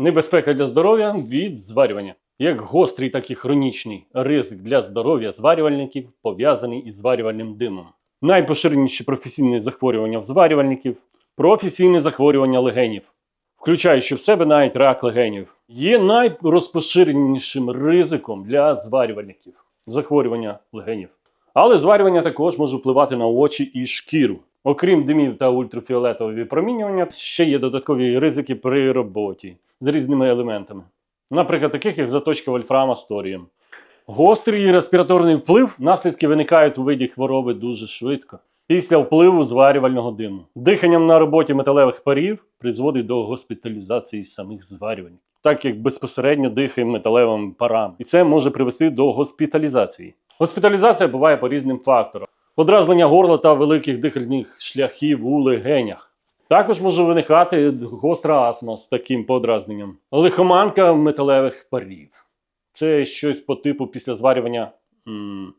Небезпека для здоров'я від зварювання. Як гострий, так і хронічний ризик для здоров'я зварювальників пов'язаний із зварювальним димом. Найпоширеніші професійні захворювання в зварювальників професійне захворювання легенів, включаючи в себе навіть рак легенів, є найрозпоширенішим ризиком для зварювальників захворювання легенів. Але зварювання також може впливати на очі і шкіру. Окрім димів та ультрафіолетового випромінювання, ще є додаткові ризики при роботі з різними елементами. Наприклад, таких як заточка вольфрама з. Гострий респіраторний вплив наслідки виникають у виді хвороби дуже швидко. Після впливу зварювального диму. Диханням на роботі металевих парів призводить до госпіталізації самих зварювальників, так як безпосередньо дихаємо металевими парами. І це може привести до госпіталізації. Госпіталізація буває по різним факторам: подразнення горла та великих дихальних шляхів у легенях. Також може виникати гостра астма з таким подразненням. Лихоманка металевих парів. Це щось по типу після зварювання м,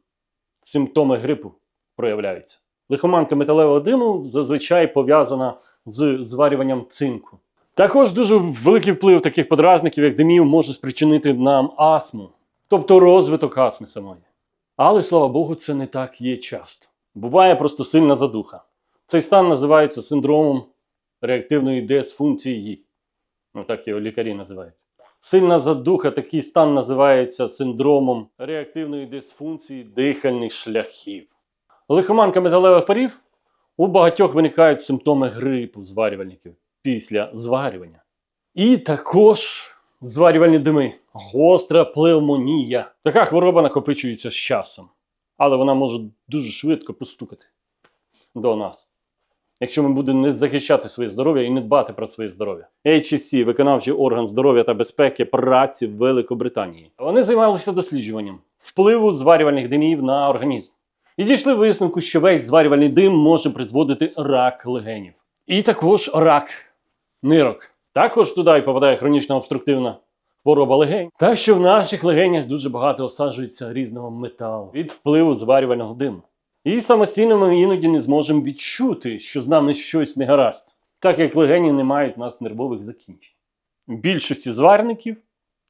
симптоми грипу проявляються. Лихоманка металевого диму зазвичай пов'язана з зварюванням цинку. Також дуже великий вплив таких подразників, як димів, може спричинити нам астму, тобто розвиток астми самої. Але слава Богу, це не так є часто. Буває просто сильна задуха. Цей стан називається синдромом реактивної дисфункції. Ну так його лікарі називають. Сильна задуха, такий стан називається синдромом реактивної дисфункції дихальних шляхів. Лихоманка металевих парів у багатьох виникають симптоми грипу зварювальників після зварювання. І також зварювальні дими, гостра плевмонія. Така хвороба накопичується з часом, але вона може дуже швидко постукати до нас. Якщо ми будемо не захищати своє здоров'я і не дбати про своє здоров'я. HSC – виконавчий орган здоров'я та безпеки праці в Великобританії. Вони займалися досліджуванням впливу зварювальних димів на організм. І дійшли висновку, що весь зварювальний дим може призводити рак легенів. І також рак нирок. Також туди попадає хронічна обструктивна хвороба легень. Так що в наших легенях дуже багато осаджується різного металу від впливу зварювального диму. І самостійно ми іноді не зможемо відчути, що з нами щось не гаразд, так як легені не мають у нас нервових закінчень. В більшості зварників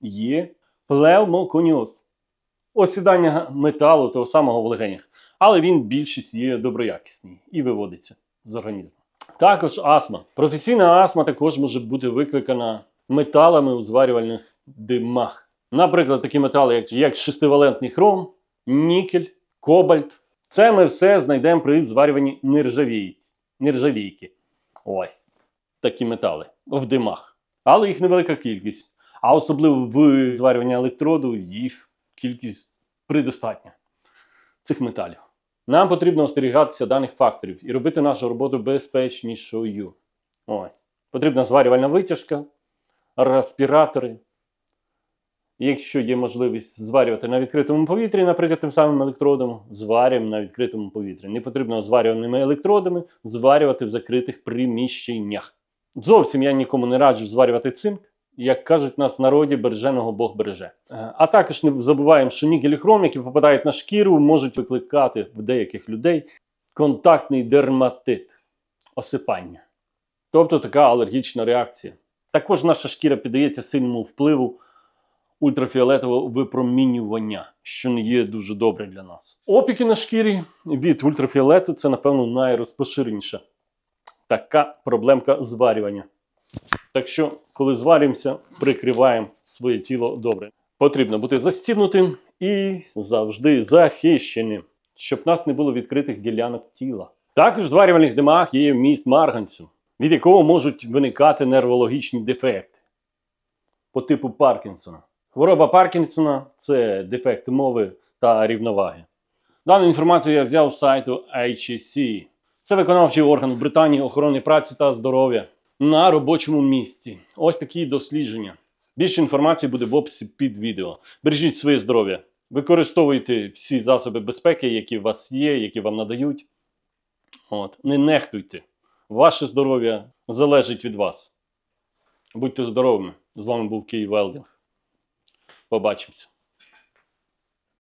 є плевмоконіоз осідання металу того самого в легенях, але він більшість є доброякісний і виводиться з організму. Також астма. Професійна астма також може бути викликана металами у зварювальних димах. Наприклад, такі метали, як, як шестивалентний хром, нікель, кобальт. Це ми все знайдемо при зварюванні нержавійки. нержавійки. Ось такі метали в димах. Але їх невелика кількість. А особливо в зварюванні електроду їх кількість предостатня цих металів. Нам потрібно остерігатися даних факторів і робити нашу роботу безпечнішою. Ось. Потрібна зварювальна витяжка, респіратори. Якщо є можливість зварювати на відкритому повітрі, наприклад, тим самим електродом, зварюємо на відкритому повітрі. Не потрібно зварюваними електродами зварювати в закритих приміщеннях. Зовсім я нікому не раджу зварювати цинк. Як кажуть нас в народі, береженого Бог береже. Е, А також не забуваємо, що нікель хром, які попадають на шкіру, можуть викликати в деяких людей контактний дерматит, осипання. Тобто така алергічна реакція. Також наша шкіра піддається сильному впливу ультрафіолетового випромінювання, що не є дуже добре для нас. Опіки на шкірі від ультрафіолету це, напевно, найрозпоширеніша така проблемка зварювання. Так що, коли зварюємося, прикриваємо своє тіло добре. Потрібно бути застібнутим і завжди захищеним, щоб в нас не було відкритих ділянок тіла. Також в зварювальних димах є вміст марганцю, від якого можуть виникати нервологічні дефекти по типу Паркінсона. Хвороба Паркінсона це дефект мови та рівноваги. Дану інформацію я взяв з сайту HSC. Це виконавчий орган в Британії охорони праці та здоров'я на робочому місці. Ось такі дослідження. Більше інформації буде в описі під відео. Бережіть своє здоров'я. Використовуйте всі засоби безпеки, які у вас є, які вам надають. От. Не нехтуйте. Ваше здоров'я залежить від вас. Будьте здоровими. З вами був Київ Велдинг. Побачимося.